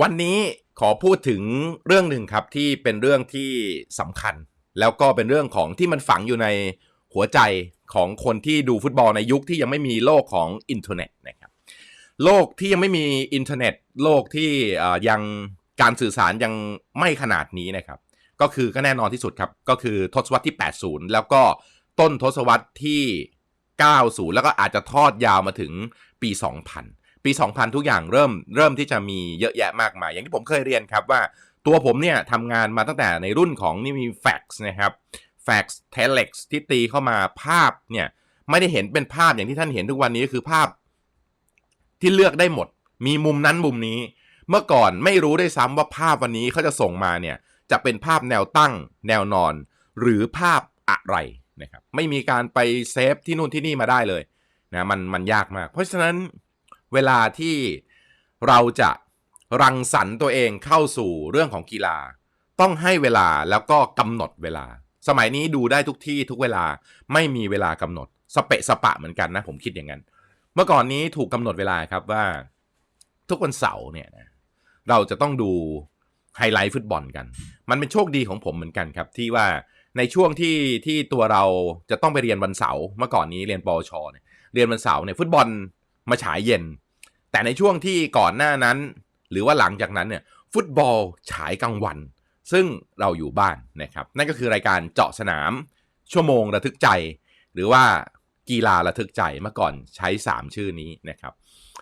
วันนี้ขอพูดถึงเรื่องหนึ่งครับที่เป็นเรื่องที่สำคัญ แล้วก็เป็นเรื่องของที่มันฝังอยู่ในหัวใจของคนที่ดูฟุตบอลในยุคที่ยังไม่มีโลกของอินเทอร์เน็ตนะครับโลกที่ยังไม่มีอินเทอร์เน็ต โลกที่ยังการสื่อสารยังไม่ขนาดนี้นะครับ ก็คือก็แน่นอนที่สุดครับ ก็คือทศวรรษที่ 80 แล้วก็ต้นทศวรรษที่ 90 แล้วก็อาจจะทอดยาวมาถึงปี 2000 ปี 2000 ทุกอย่างเริ่มเริ่มที่จะมีเยอะแยะมากมาย อย่างที่ผมเคยเรียนครับว่าตัวผมเนี่ยทำงานมาตั้งแต่ในรุ่นของนี่มีแฟกซ์นะครับแฟกซ์เทเล็กซ์ที่ตีเข้ามาภาพเนี่ยไม่ได้เห็นเป็นภาพอย่างที่ท่านเห็นทุกวันนี้ก็คือภาพที่เลือกได้หมด มีมุมนั้นมุมนี้ เมื่อก่อนไม่รู้ได้ซ้ำว่าภาพวันนี้เขาจะส่งมาเนี่ยจะเป็นภาพแนวตั้ง แนวนอน หรือภาพอะไรนะครับไม่มีการไปเซฟที่นู่นที่นี่มาได้เลยนะมันมันยากมาก เพราะฉะนั้น เวลาที่เราจะรังสรรค์ตัวเองเข้าสู่เรื่องของกีฬา ต้องให้เวลาแล้วก็กำหนดเวลา สมัยนี้ดูได้ทุกที่ทุกเวลาไม่มีเวลากำหนด สเปะสปะเหมือนกันนะผมคิดอย่างนั้น เมื่อก่อนนี้ถูกกำหนดเวลาครับว่า ทุกวันเสาร์เนี่ยนะเราจะต้องดูไฮไลท์ฟุตบอลกัน มันเป็นโชคดีของผมเหมือนกันครับ ที่ว่าในช่วงที่ที่ตัวเราจะต้องไปเรียนวันเสาร์เมื่อก่อนนี้เรียนปวชเนี่ยเรียนวันเสาร์เนี่ยฟุตบอล มาฉายเย็น แต่ในช่วงที่ก่อนหน้านั้น หรือว่าหลังจากนั้นเนี่ยฟุตบอลฉายกลางวัน ซึ่งเราอยู่บ้านนะครับ นั่นก็คือรายการเจาะสนาม ชั่วโมงระทึกใจ หรือว่ากีฬาระทึกใจเมื่อก่อนใช้ 3 ชื่อนี้นะครับ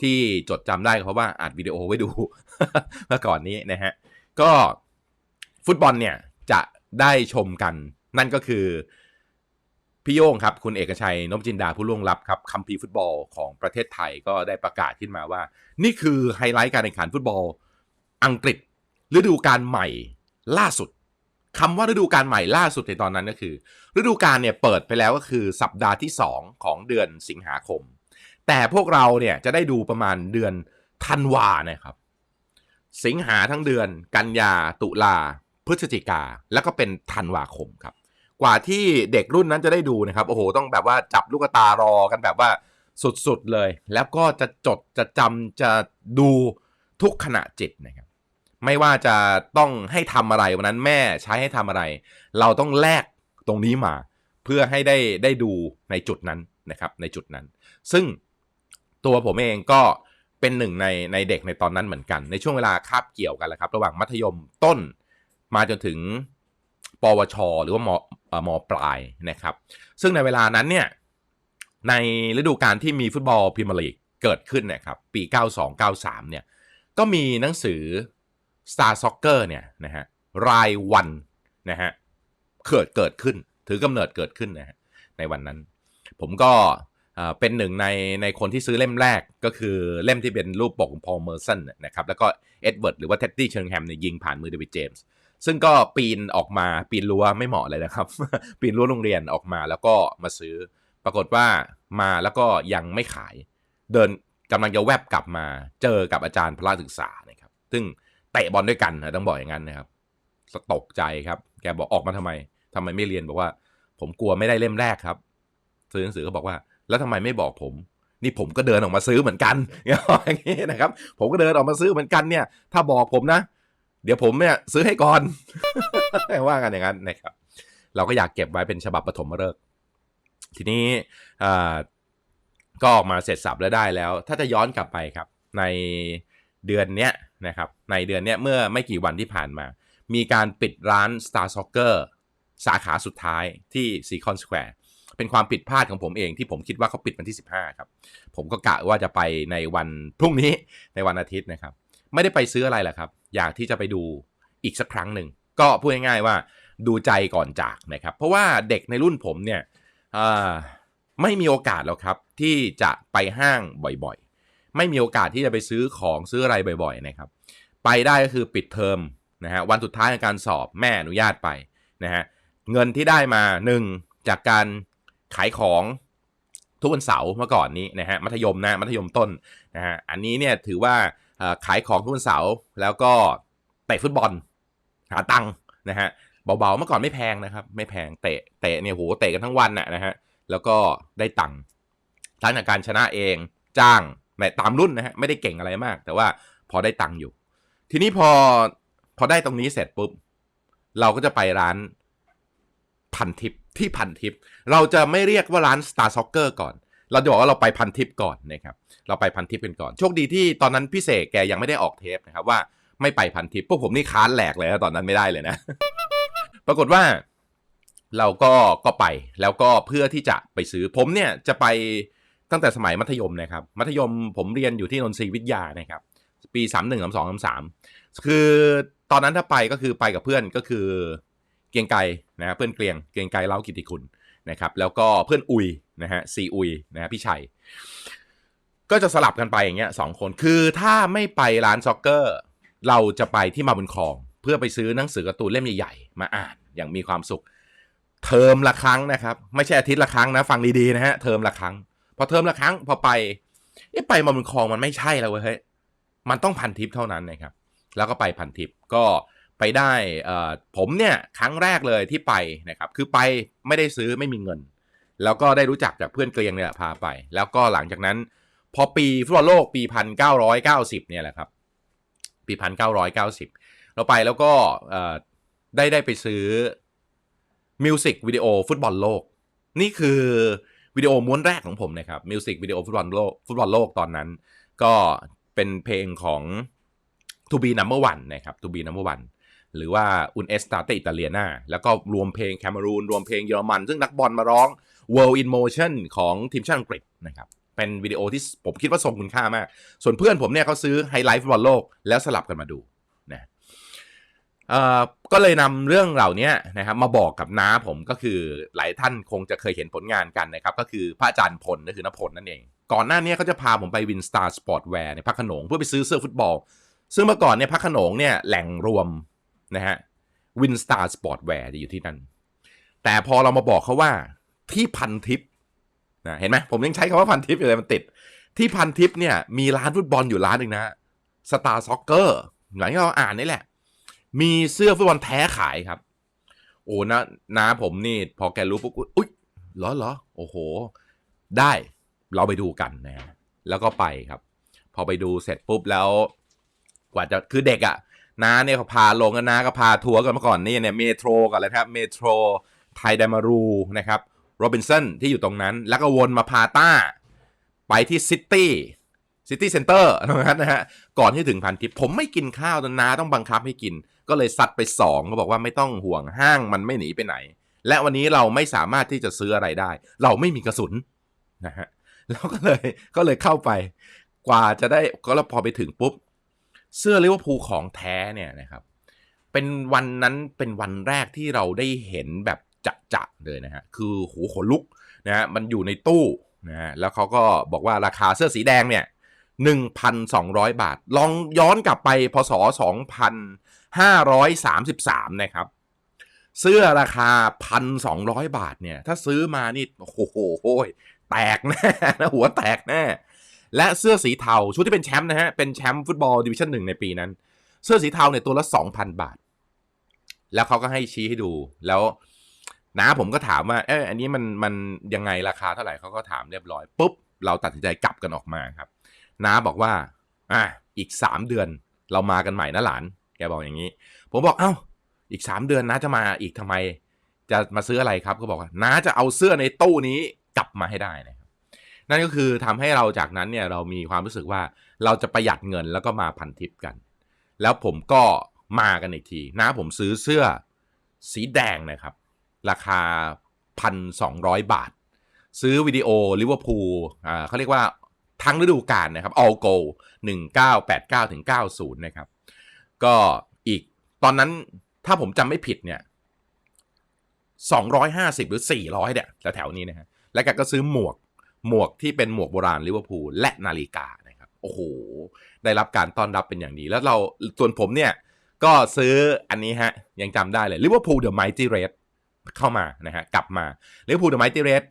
ที่จดจำได้เพราะว่าอัดวิดีโอไว้ดูเมื่อก่อนนี้นะฮะก็ฟุตบอลเนี่ยจะได้ชมกัน นั่นก็คือ พี่โย่งครับ คุณเอกชัยนพจินดาผู้ล่วงลับครับคัมภีร์ฟุตบอลของประเทศไทยก็ได้ประกาศขึ้นมาว่า นี่คือไฮไลท์การแข่งขันฟุตบอล อังกฤษฤดูกาลใหม่ล่าสุดคำว่าฤดูกาลใหม่ล่าสุดในตอนนั้นก็คือ ฤดูกาลเนี่ยเปิดไปแล้วก็คือสัปดาห์ที่ 2 ของเดือนสิงหาคม แต่พวกเราเนี่ยจะได้ดูประมาณเดือนธันวานะครับ สิงหาทั้งเดือน กันยาตุลาพฤศจิกา แล้วก็เป็นธันวาคมครับ กว่าที่เด็กรุ่นนั้นจะได้ดูนะครับโอ้โหต้องแบบว่าจับลูกตารอกันแบบว่าสุดๆเลย แล้วก็จะจดจะจำจะดูทุกขณะจิตนะครับไม่ว่าจะต้องให้ทำอะไรวันนั้นแม่ใช้ให้ทำอะไร เราต้องแลกตรงนี้มา เพื่อให้ได้ได้ดูในจุดนั้นนะครับในจุดนั้น ซึ่งตัวผมเองก็เป็นหนึ่งในในเด็กในตอนนั้นเหมือนกัน ในช่วงเวลาคาบเกี่ยวกันแหละครับ ระหว่างมัธยมต้นมาจนถึง ปวช หรือว่ามอ่อมปลายนะครับ ซึ่งในเวลานั้นเนี่ยในฤดูกาลที่มีฟุตบอลพรีเมียร์ลีกเกิดขึ้นนะครับปี 92-93 เนี่ยก็มีหนังสือ Star Soccer เนี่ยนะฮะรายวันนะฮะเกิดเกิดขึ้น ถือกำเนิดเกิดขึ้นนะฮะในวันนั้น ผมก็เอ่อเป็นหนึ่งในในคนที่ซื้อเล่มแรกก็คือเล่มที่เป็นรูปปกของพอลเมอร์สันนะครับแล้วก็เอ็ดเวิร์ดหรือว่าเท็ดดี้เชิงแฮมเนี่ยยิงผ่านมือเดวิดเจมส์ ซึ่งก็ปีนออกมาปีนรั้วไม่เหมาะเลยนะครับ ปีนรั้วโรงเรียนออกมาแล้วก็มาซื้อ ปรากฏว่ามาแล้วก็ยังไม่ขาย เดินกำลังจะแวบกลับมาเจอกับอาจารย์พละศึกษานะครับ ซึ่งเตะบอลด้วยกันนะต้องบอกอย่างนั้นนะครับสตกใจครับ แกบอกออกมาทำไมทำไมไม่เรียนบอกว่า ผมกลัวไม่ได้เล่มแรกครับ ซื้อหนังสือก็บอกว่า แล้วทำไมไม่บอกผม นี่ผมก็เดินออกมาซื้อเหมือนกันอย่างนี้นะครับ ผมก็เดินออกมาซื้อเหมือนกันเนี่ย ถ้าบอกผมนะ เดี๋ยวผมเนี่ยซื้อให้ก่อน ว่ากันอย่างนั้นนะครับ เราก็อยากเก็บไว้เป็นฉบับปฐมฤกษ์ทีนี้ก็ออกมาเสร็จสับแล้วได้แล้ว ถ้าจะย้อนกลับไปครับ ในเดือนเนี้ยนะครับ ในเดือนเนี้ยเมื่อไม่กี่วันที่ผ่านมา มีการปิดร้าน Star Soccer สาขาสุดท้ายที่ซีคอนสแควร์เป็นความผิดพลาดของผมเองที่ผมคิดว่าเขาปิดวันที่ 15 ครับ ผมก็กะว่าจะไปในวันพรุ่งนี้ในวันอาทิตย์นะครับ ไม่ได้ไปซื้ออะไรแหละครับ อยากที่จะไปดูอีกสักครั้งหนึ่ง ก็พูดง่ายๆว่าดูใจก่อนจากนะครับ เพราะว่าเด็กในรุ่นผมเนี่ยไม่มีโอกาสหรอกครับ ที่จะไปห้างบ่อยๆ ไม่มีโอกาสที่จะไปซื้อของซื้ออะไรบ่อย ๆ นะครับ ไปได้ก็คือปิดเทอมนะฮะวันสุดท้ายในการสอบแม่อนุญาตไปนะฮะเงินที่ได้มาหนึ่งจากการขายของทุกวันเสาร์เมื่อก่อนนี้นะฮะมัธยมนะมัธยมต้นนะฮะอันนี้เนี่ยถือว่า ขายของทุกวันเสาร์แล้วก็เตะฟุตบอล หาตังค์นะฮะเบาๆเมื่อก่อนไม่แพงนะครับ ไม่แพงเตะเตะเนี่ยโหเตะกันทั้งวันน่ะนะฮะแล้วก็ได้ตังค์ทั้งจากการชนะเองจ้างในตามรุ่นนะฮะไม่ได้เก่งอะไรมาก แต่ว่าพอได้ตังค์อยู่ ทีนี้พอพอได้ตรงนี้เสร็จปุ๊บ เราก็จะไปร้านพันทิปที่พันทิป เราจะไม่เรียกว่าร้าน Star Soccer ก่อน เราจะบอกว่าเราไปพันทิปก่อนนะครับเราไปพันทิปกันก่อน โชคดีที่ตอนนั้นพี่เสกแกยังไม่ได้ออกเทปนะครับว่าไม่ไปพันทิปพวกผมนี่ค้านแหลกเลยนะตอนนั้นไม่ได้เลยนะ ปรากฏว่าเราก็ก็ไปแล้วก็เพื่อที่จะไปซื้อผมเนี่ยจะไปตั้งแต่สมัยมัธยมนะครับ มัธยมผมเรียนอยู่ที่นนทรีวิทยานะครับ ปีสามหนึ่งสามสองสามสามคือตอนนั้นถ้าไปก็คือไปกับเพื่อนก็คือเกรียงไกรนะเพื่อนเกรียงเกรียงไกรเล่ากิติคุณ นะครับแล้วก็เพื่อนอุยนะฮะซีอุยนะฮะพี่ชัย ก็จะสลับกันไปอย่างเงี้ยสองคนคือถ้าไม่ไปร้านซ็อกเกอร์ เราจะไปที่มาบุญคลอง เพื่อไปซื้อหนังสือการ์ตูนเล่มใหญ่ๆ มาอ่านอย่างมีความสุข เทอมละครั้งนะครับ ไม่ใช่อาทิตย์ละครั้งนะ ฟังดีๆนะฮะเทอมละครั้ง พอเทอมละครั้งพอไปเอ๊ะไปมาบุญคลองมันไม่ใช่แล้วเว้ยเฮ้ยมันต้องพันทิปเท่านั้นนะครับแล้วก็ไปพันทิปก็ ไปได้ผมเนี่ยครั้งแรกเลยที่ไปนะครับคือไปไม่ได้ซื้อไม่มีเงิน แล้วก็ได้รู้จักจากเพื่อนเกลียงเนี่ยพาไป แล้วก็หลังจากนั้น พอปีฟุตบอลโลกปีพันเก้าร้อยเก้าสิบเนี่ยแหละครับ ปีพันเก้าร้อยเก้าสิบเราไปแล้วก็ได้ได้ไปซื้อมิวสิกวิดีโอฟุตบอลโลก นี่คือวิดีโอม้วนแรกของผมนะครับมิวสิกวิดีโอฟุตบอลโลกฟุตบอลโลกตอนนั้น ก็เป็นเพลงของ To be number one นะครับ To be number one หรือว่า Un estate italiana แล้วก็รวมเพลงแคนารูน รวมเพลงเยอรมัน ซึ่งนักบอลมาร้อง World in Motion ของทีมชาติอังกฤษนะครับเป็นวิดีโอที่ผมคิดว่าทรงคุณค่ามาก ส่วนเพื่อนผมเนี่ยเขาซื้อไฮไลท์ฟุตบอลโลกแล้วสลับกันมาดูนะเอ่อก็เลยนำเรื่องเหล่านี้นะครับมาบอกกับน้าผมก็คือหลายท่านคงจะเคยเห็นผลงานกันนะครับ ก็คือพระอาจารย์พลก็คือนพลนั่นเอง ก่อนหน้านี้เขาจะพาผมไปวินสตาร์สปอร์ตแวร์ในพักขนงเพื่อไปซื้อเสื้อฟุตบอล ซึ่งเมื่อก่อนเนี่ยพักขนงเนี่ยแหล่งรวม นะฮะวินสตาร์สปอร์ตแวร์จะอยู่ที่นั่น แต่พอเรามาบอกเขาว่าที่พันทิปนะเห็นไหมผมยังใช้คำว่าพันทิปอยู่เลยมันติด ที่พันทิปเนี่ยมีร้านฟุตบอลอยู่ร้านหนึ่งนะสตาร์ซ็อกเกอร์หลังที่เราอ่านนี่แหละ มีเสื้อฟุตบอลแท้ขายครับ โอ้นะน้าผมนี่พอแกรู้ปุ๊บอุ๊ยเหรอเหรอโอ้โห ได้เราไปดูกันนะฮะแล้วก็ไปครับ พอไปดูเสร็จปุ๊บแล้ว กว่าจะคือเด็กอะ่ะ น้าเนี่ยเขาพาลงกันน้าก็พาทัวร์กันมาก่อนนี่เนี่ยเมโทรก่อนเลยครับเมโทรไทยดมารูนะครับโรบินสันที่อยู่ตรงนั้น แล้วก็วนมาพาต้า ไปที่ซิตี้ซิตี้เซ็นเตอร์นะฮะก่อนที่ถึงพันทิปผมไม่กินข้าวจนน้าต้องบังคับให้กิน ก็เลยซัดไปสองก็บอกว่าไม่ต้องห่วงห้างมันไม่หนีไปไหน และวันนี้เราไม่สามารถที่จะซื้ออะไรได้ เราไม่มีกระสุนนะฮะแล้วก็เลยก็เลยเข้าไป กว่าจะได้ก็แล้วพอไปถึงปุ๊บ เสื้อลิเวอร์พูลของแท้เนี่ยนะครับเป็นวันนั้นเป็นวันแรกที่เราได้เห็นแบบจะๆเลยนะฮะคือหูขนลุกนะฮะมันอยู่ในตู้นะฮะแล้วเขาก็บอกว่าราคาเสื้อสีแดงเนี่ย 1,200 บาท ลองย้อนกลับไปพศ 2,533 นะครับ เสื้อราคา 1,200 บาทเนี่ย ถ้าซื้อมานี่ โอ้โห แตกแน่นะหัวแตกแน่ และเสื้อสีเทาชุดที่เป็นแชมป์นะฮะ เป็นแชมป์ฟุตบอลดิวิชั่นหนึ่งในปีนั้น เสื้อสีเทาเนี่ยตัวละ 2,000 บาท แล้วเขาก็ให้ชี้ให้ดู แล้วน้าผมก็ถามว่า เอออันนี้มันมันยังไงราคาเท่าไหร่เขาก็ถามเรียบร้อยปุ๊บเราตัดสินใจกลับกันออกมาครับ น้าบอกว่า อะอีกสามเดือนเรามากันใหม่นะหลาน แกบอกอย่างนี้ ผมบอกเอ้า อีกสามเดือนน้าจะมาอีกทำไม จะมาซื้ออะไรครับก็บอกว่าน้าจะเอาเสื้อในตู้นี้กลับมาให้ได้นะ นั่นก็คือทำให้เราจากนั้นเนี่ยเรามีความรู้สึกว่าเราจะประหยัดเงินแล้วก็มาพันทิปกัน แล้วผมก็มากันอีกทีน้าผมซื้อเสื้อสีแดงนะครับ ราคาพันสองร้อยบาท ซื้อวิดีโอลิเวอร์พูลอ่าเขาเรียกว่าทั้งฤดูกาลนะครับ all go 1989ถึง90 นะครับ ก็อีกตอนนั้นถ้าผมจำไม่ผิดเนี่ย250 หรือ 400 เนี่ยแถวๆนี้นะฮะแล้วแกก็ซื้อหมวก หมวกที่เป็นหมวกโบราณลิเวอร์พูลและนาฬิกานะครับโอ้โห ได้รับการต้อนรับเป็นอย่างดี แล้วเราส่วนผมเนี่ยก็ซื้ออันนี้ฮะ ยังจำได้เลยลิเวอร์พูลเดอะไมตี้เรดเข้ามานะฮะกลับมาลิเวอร์พูลเดอะไมตี้เรด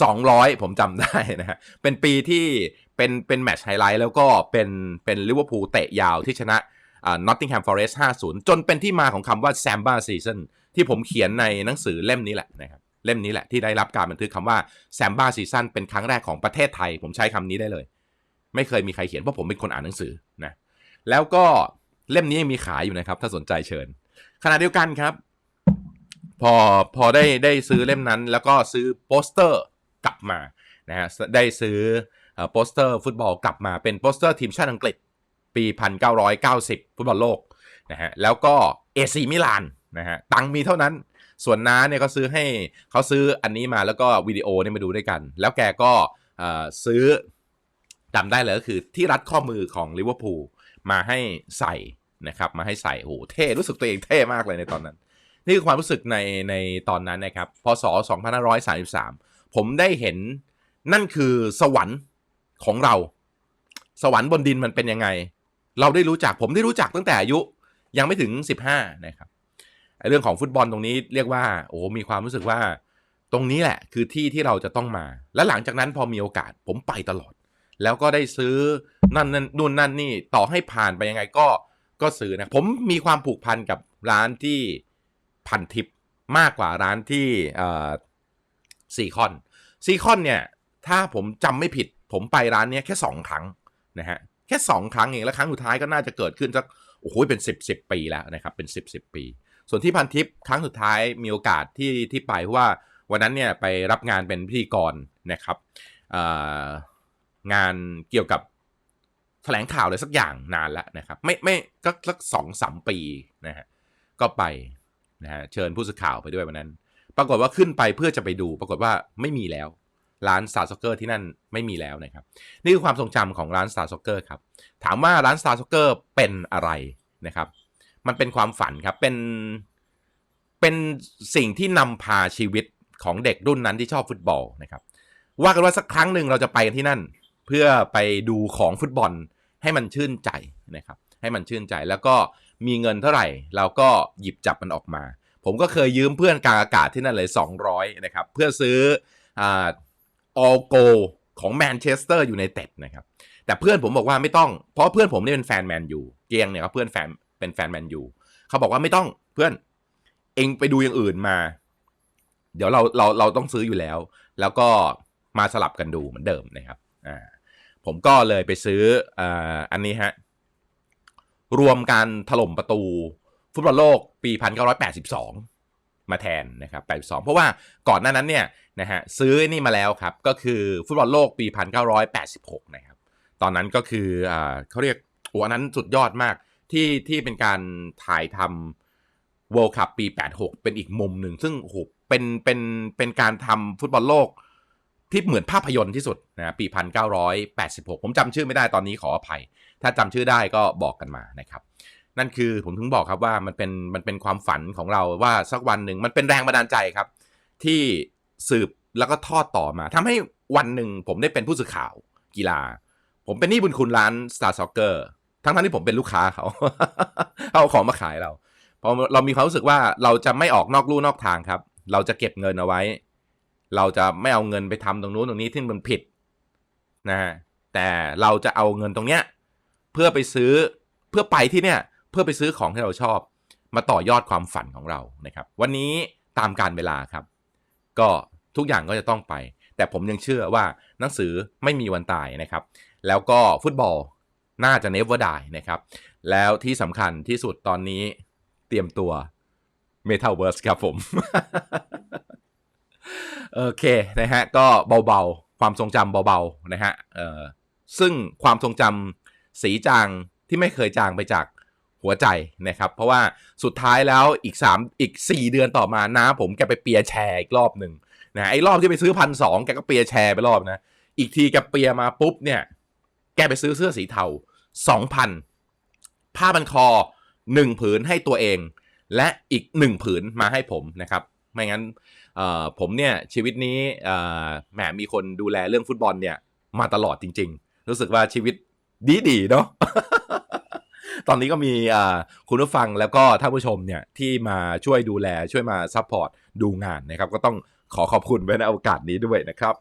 200 ผมจำได้นะฮะ เป็นปีที่เป็นเป็นแมตช์ไฮไลท์แล้วก็เป็นเป็นลิเวอร์พูลเตะยาวที่ชนะนอตติงแฮมฟอเรสต์50 จนเป็นที่มาของคำว่าแซมบ้าซีซันที่ผมเขียนในหนังสือเล่มนี้แหละนะครับ เล่มนี้แหละที่ได้รับการบันทึกคำว่าแซมบ้าซีซั่นเป็นครั้งแรกของประเทศไทย ผมใช้คำนี้ได้เลย ไม่เคยมีใครเขียนเพราะผมเป็นคนอ่านหนังสือนะแล้วก็เล่มนี้ยังมีขายอยู่นะครับ ถ้าสนใจเชิญขณะเดียวกันครับ พอพอได้ได้ซื้อเล่มนั้น แล้วก็ซื้อโปสเตอร์กลับมานะฮะได้ซื้อโปสเตอร์ฟุตบอลกลับมาเป็นโปสเตอร์ทีมชาติอังกฤษ ปี 1990 ฟุตบอลโลกนะฮะแล้วก็เอซีมิลานนะฮะตังมีเท่านั้น ส่วนน้าเนี่ยก็ซื้อให้เขาซื้ออันนี้มาแล้วก็วิดีโอเนี่ยมาดูด้วยกัน แล้วแกก็ซื้อจำได้เลยก็คือที่รัดข้อมือของลิเวอร์พูลมาให้ใส่นะครับมาให้ใส่โอ้โหเท่รู้สึกตัวเองเท่มากเลยในตอนนั้น นี่คือความรู้สึกในในตอนนั้นนะครับพศ2533 ผมได้เห็นนั่นคือสวรรค์ของเรา สวรรค์บนดินมันเป็นยังไง เราได้รู้จักผมได้รู้จักตั้งแต่อายุยังไม่ถึง 15 นะครับ เรื่องของฟุตบอลตรงนี้เรียกว่าโอ้มีความรู้สึกว่า ตรงนี้แหละคือที่ที่เราจะต้องมา และหลังจากนั้นพอมีโอกาสผมไปตลอด แล้วก็ได้ซื้อนั่นนั่นนู่นนั่นนี่ต่อให้ผ่านไปยังไงก็ก็ซื้อนะผมมีความผูกพันกับร้านที่พันทิปมากกว่าร้านที่ซีคอนซีคอนเนี่ยถ้าผมจำไม่ผิด ผมไปร้านเนี้ยแค่สองครั้งนะฮะแค่สองครั้งเองแล้วครั้งสุดท้ายก็น่าจะเกิดขึ้นสักโอ้โหเป็นสิบสิบปีแล้วนะครับเป็นสิบสิบปี ส่วนที่พันทิปครั้งสุดท้ายมีโอกาสที่ที่ไปเพราะว่าวันนั้นเนี่ยไปรับงานเป็นพิธีกรนะครับงานเกี่ยวกับแถลงข่าวอะไรสักอย่างนานแล้วนะครับ ไม่ไม่ก็สักสองสามปีนะฮะก็ไปนะฮะเชิญผู้สื่อข่าวไปด้วยวันนั้น ปรากฏว่าขึ้นไปเพื่อจะไปดู ปรากฏว่าไม่มีแล้ว ร้าน Star Soccer ที่นั่นไม่มีแล้วนะครับ นี่คือความทรงจำของร้าน Star Soccer ครับ ถามว่าร้าน Star Soccer เป็นอะไรนะครับ มันเป็นความฝันครับ เป็น เป็นสิ่งที่นำพาชีวิตของเด็กรุ่นนั้นที่ชอบฟุตบอลนะครับ ว่ากันว่าสักครั้งหนึ่งเราจะไปกันที่นั่น เพื่อไปดูของฟุตบอลให้มันชื่นใจนะครับ ให้มันชื่นใจแล้วก็มีเงินเท่าไหร่เราก็หยิบจับมันออกมา ผมก็เคยยืมเพื่อนกลางอากาศที่นั่นเลย 200 นะครับ เพื่อซื้ออ่าออโกของแมนเชสเตอร์อยู่ในเต็ดนะครับ แต่เพื่อนผมบอกว่าไม่ต้อง เพราะเพื่อนผมนี่เป็นแฟนแมนยู เกียงเนี่ยเขาเพื่อนแฟน เป็นแฟนแมนยูเขาบอกว่าไม่ต้องเพื่อนเองไปดูอย่างอื่นมา เดี๋ยวเราเราเราต้องซื้ออยู่แล้ว แล้วก็มาสลับกันดูเหมือนเดิมนะครับอ่าผมก็เลยไปซื้ออ่าอันนี้ฮะรวมการถล่มประตูฟุตบอลโลกปี 1982 มาแทนนะครับ 82 เพราะว่าก่อนหน้านั้นเนี่ยนะฮะซื้อนี่มาแล้วครับ ก็คือฟุตบอลโลกปี 1986 นะครับ ตอนนั้นก็คืออ่าเขาเรียกโอ้อันนั้นสุดยอดมาก ที่ที่เป็นการถ่ายทำ World Cup ปี 86 เป็นอีกมุมหนึ่ง ซึ่งโอ้โหเป็นเป็นเป็นการทำฟุตบอลโลกที่เหมือนภาพยนตร์ที่สุดนะปี 1986 ผมจำชื่อไม่ได้ตอนนี้ขออภัย ถ้าจำชื่อได้ก็บอกกันมานะครับ นั่นคือผมถึงบอกครับว่ามันเป็นมันเป็นความฝันของเราว่าสักวันหนึ่งมันเป็นแรงบันดาลใจครับ ที่สืบแล้วก็ทอดต่อมาทำให้วันหนึ่งผมได้เป็นผู้สื่อข่าวกีฬา ผมเป็นนี้บุญคุณร้าน Star Soccer ทั้งๆที่ผมเป็นลูกค้าเขา เอาของมาขายเราพราะเรามีความรู้สึกว่าเราจะไม่ออกนอกลู่นอกทางครับ เราจะเก็บเงินเอาไว้ เราจะไม่เอาเงินไปทำตรงนู้นตรงนี้ที่มันผิดนะฮะแต่เราจะเอาเงินตรงเนี้ยเพื่อไปซื้อเพื่อไปที่เนี่ย เพื่อไปซื้อของที่เราชอบ มาต่อยอดความฝันของเรานะครับ วันนี้ตามการเวลาครับ ก็ทุกอย่างก็จะต้องไป แต่ผมยังเชื่อว่าหนังสือไม่มีวันตายนะครับ แล้วก็ฟุตบอล น่าจะ never die นะครับ แล้วที่สำคัญที่สุดตอนนี้เตรียมตัว Metaverse ครับผม โอเคนะฮะ ก็เบาๆ ความทรงจำเบาๆ นะฮะเออซึ่งความทรงจำสีจางที่ไม่เคยจางไปจากหัวใจนะครับ เพราะว่าสุดท้ายแล้วอีก 3 อีก 4 เดือนต่อมานะผมแกไปเปียร์แชร์อีกรอบหนึ่งนะไอ้รอบที่ไปซื้อพันสองแกก็เปียร์แชร์ไปรอบนะ อีกทีแกเปียร์มาปุ๊บเนี่ย แกไปซื้อเสื้อสีเทาสองพันผ้าบันคอหนึ่งผืนให้ตัวเอง และอีกหนึ่งผืนมาให้ผมนะครับ ไม่งั้นผมเนี่ยชีวิตนี้แหมมีคนดูแลเรื่องฟุตบอลเนี่ยมาตลอดจริง ๆ รู้สึกว่าชีวิตดีดีๆเนาะตอนนี้ก็มีคุณผู้ฟังแล้วก็ท่านผู้ชมเนี่ยที่มาช่วยดูแลช่วยมาซัพพอร์ตดูงานนะครับ ก็ต้องขอขอบคุณไว้ในโอกาสนี้ด้วยนะครับ